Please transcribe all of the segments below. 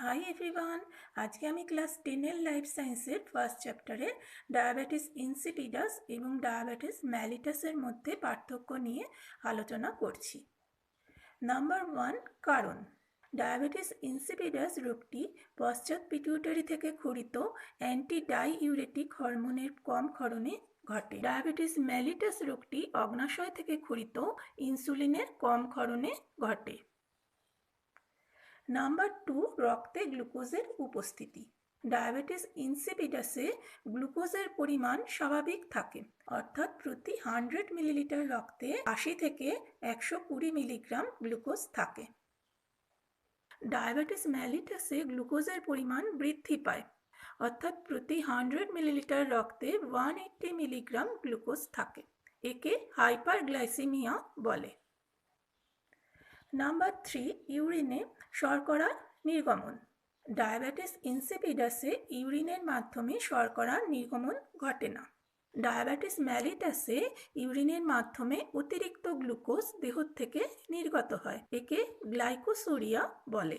Hi everyone আজকে আমি class টেনের লাইফ সায়েন্সের ফার্স্ট চ্যাপ্টারে ডায়াবেটিস ইনসিপিডাস এবং ডায়াবেটিস ম্যালিটাসের মধ্যে পার্থক্য নিয়ে আলোচনা করছি। নাম্বার ওয়ান কারণ। ডায়াবেটিস ইনসিপিডাস রোগটি পশ্চাৎ পিটিউটারি থেকে ক্ষরিত অ্যান্টি ডাইইউরেটিক হরমোনের কম ক্ষরণে ঘটে। ডায়াবেটিস ম্যালিটাস রোগটি অগ্নাশয় থেকে ক্ষরিত ইনসুলিনের কম ক্ষরণে ঘটে। নাম্বার টু রক্তে গ্লুকোজের উপস্থিতি। ডায়াবেটিস ইনসিপিডাসে গ্লুকোজের পরিমাণ স্বাভাবিক থাকে, অর্থাৎ প্রতি হান্ড্রেড মিলিলিটার রক্তে আশি থেকে একশো কুড়ি মিলিগ্রাম গ্লুকোজ থাকে। ডায়াবেটিস ম্যালিটাসে গ্লুকোজের পরিমাণ বৃদ্ধি পায়, অর্থাৎ প্রতি হান্ড্রেড মিলিলিটার রক্তে ওয়ান এইট্টি মিলিগ্রাম গ্লুকোজ থাকে, একে হাইপারগ্লাইসিমিয়া বলে। নাম্বার থ্রি ইউরিনে শর্করা নির্গমন। ডায়াবেটিস ইনসিপিডাসে ইউরিনের মাধ্যমে শর্করা নির্গমন ঘটে না। ডায়াবেটিস ম্যালিটাসে ইউরিনের মাধ্যমে অতিরিক্ত গ্লুকোজ দেহ থেকে নির্গত হয়, একে গ্লাইকোসোরিয়া বলে।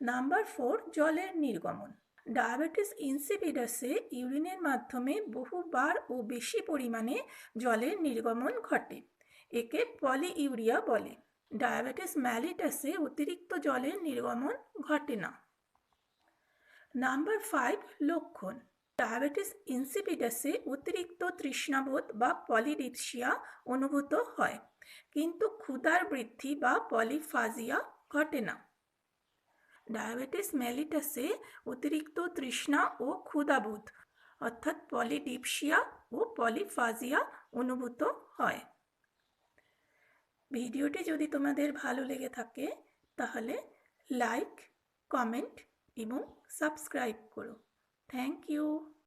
নাম্বার ফোর জলের নির্গমন। ডায়াবেটিস ইনসিপিডাসে ইউরিনের মাধ্যমে বহুবার ও বেশি পরিমাণে জলের নির্গমন ঘটে। একে পলি ইউরিয়া বলে। ডায়াবেটিস ম্যালিটাসে অতিরিক্ত জলের নির্গমন ঘটে না। নাম্বার ফাইভ, লক্ষণ। ডায়াবেটিস ইনসিপিটাসে অতিরিক্ত তৃষ্ণাবোধ বা পলিডিপসিয়া অনুভূত হয়, কিন্তু ক্ষুধার বৃদ্ধি বা পলিফাজিয়া ঘটে না। ডায়াবেটিস মেলিটাসে অতিরিক্ত তৃষ্ণা ও ক্ষুধাবোধ, অর্থাৎ পলিডিপসিয়া ও পলিফাজিয়া অনুভূত হয়। ভিডিওটি যদি তোমাদের ভালো লেগে থাকে তাহলে লাইক কমেন্ট এবং সাবস্ক্রাইব করো। Thank you